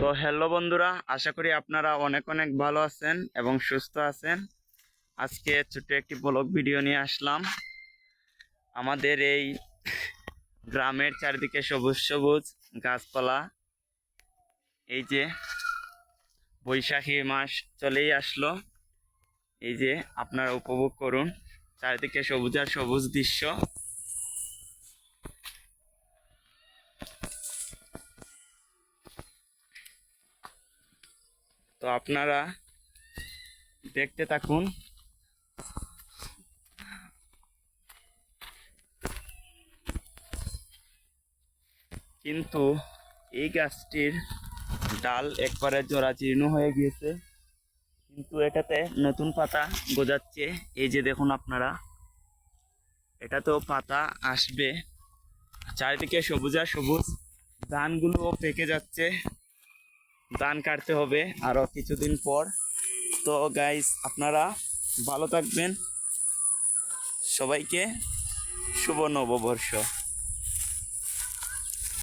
তো হ্যালো বন্ধুরা, আশা করি আপনারা অনেক অনেক ভালো আছেন এবং সুস্থ আছেন। আজকে ছোট্ট একটি ব্লগ ভিডিও নিয়ে আসলাম। আমাদের এই গ্রামের চারিদিকে সবুজ সবুজ গাছপালা, এই যে বৈশাখী মাস চলেই আসলো। এই যে আপনারা উপভোগ করুন, চারিদিকে সবুজ আর সবুজ দৃশ্য। তো আপনারা দেখতে থাকুন। কিন্তু এই গাছটির ডাল একবারে জরাজীর্ণ হয়ে গিয়েছে। কিন্তু এটাতে নতুন পাতা গজাচ্ছে। এই যে দেখুন আপনারা, এটাতেও পাতা আসবে। চারিদিকে সবুজা সবুজ। ধানগুলোও পেকে যাচ্ছে। ধান কাটতে হবে আরও কিছুদিন পর। তো গাইস আপনারা ভালো থাকবেন। সবাইকে শুভ নববর্ষ।